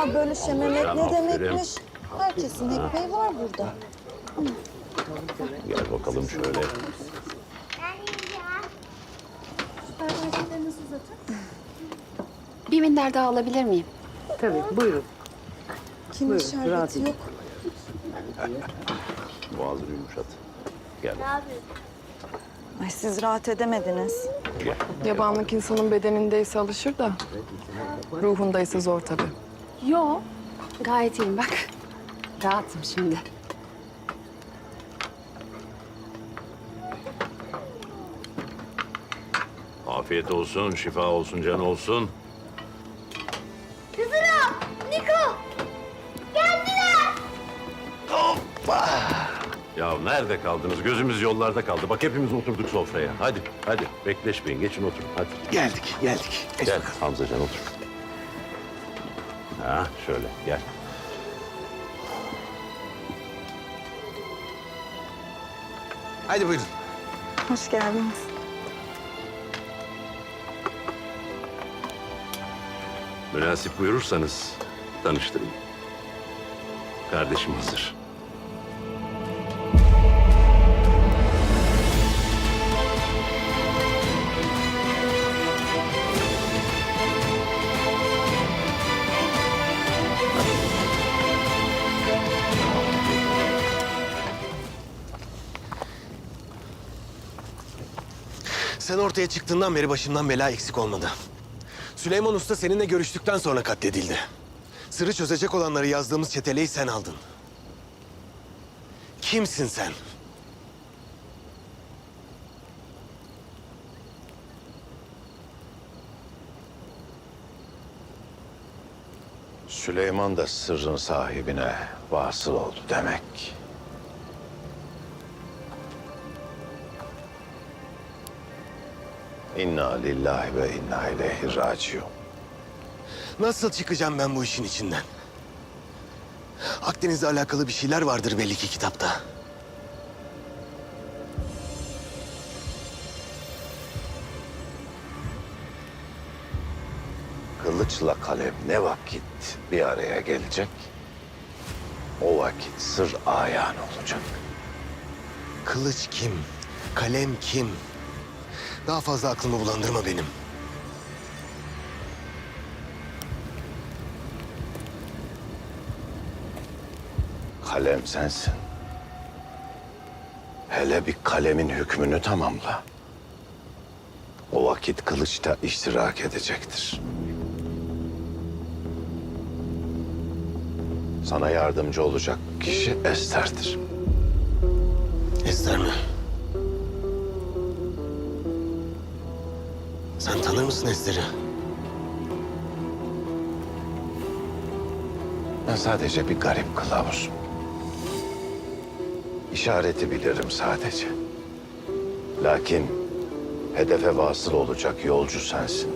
Ya bölüşememek ne demekmiş? Herkesin ekmeği var burada. Gel bakalım şöyle. Bir minder daha alabilir miyim? Tabii buyurun. Kimin Buyurun, rahat şerbeti yok? Boğazını yumuşat. Gel. Ay siz rahat edemediniz. Gel. Yabanlık insanın bedenindeyse alışır da ruhundaysa zor tabii. Yo, gayet iyiyim bak. Rahatım şimdi. Afiyet olsun, şifa olsun, can olsun. Kızım, Niko. Geldiler. Ya nerede kaldınız? Gözümüz yollarda kaldı. Bak hepimiz oturduk sofraya. Hadi, hadi. Bekleşmeyin. Geçin oturun. Hadi. Geldik, geldik. Geç Gel bakalım. Hamzacan otur. Ha şöyle gel. Hadi buyurun. Hoş geldiniz. Münasip buyurursanız tanıştırayım. Kardeşim hazır. Sen ortaya çıktığından beri başımdan bela eksik olmadı. Süleyman Usta seninle görüştükten sonra katledildi. Sırrı çözecek olanları yazdığımız çeteleyi sen aldın. Kimsin sen? Süleyman da sırrın sahibine vasıl oldu demek. İnna lillahi ve inna ileyhi raciun. Nasıl çıkacağım ben bu işin içinden? Akdeniz'le alakalı bir şeyler vardır belli ki kitapta. Kılıçla kalem ne vakit bir araya gelecek? O vakit sır ayan olacak. Kılıç kim? Kalem kim? Daha fazla aklımı bulandırma benim. Kalem sensin. Hele bir kalemin hükmünü tamamla. O vakit kılıçta iştirak edecektir. Sana yardımcı olacak kişi Ester'dir. Ester mi? Sen tanır mısın Ester'i? Ben sadece bir garip kılavuzum. İşareti bilirim sadece. Lakin hedefe vasıl olacak yolcu sensin.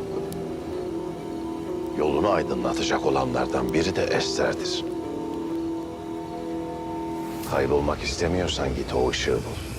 Yolunu aydınlatacak olanlardan biri de Ester'dir. Kaybolmak istemiyorsan git o ışığı bul.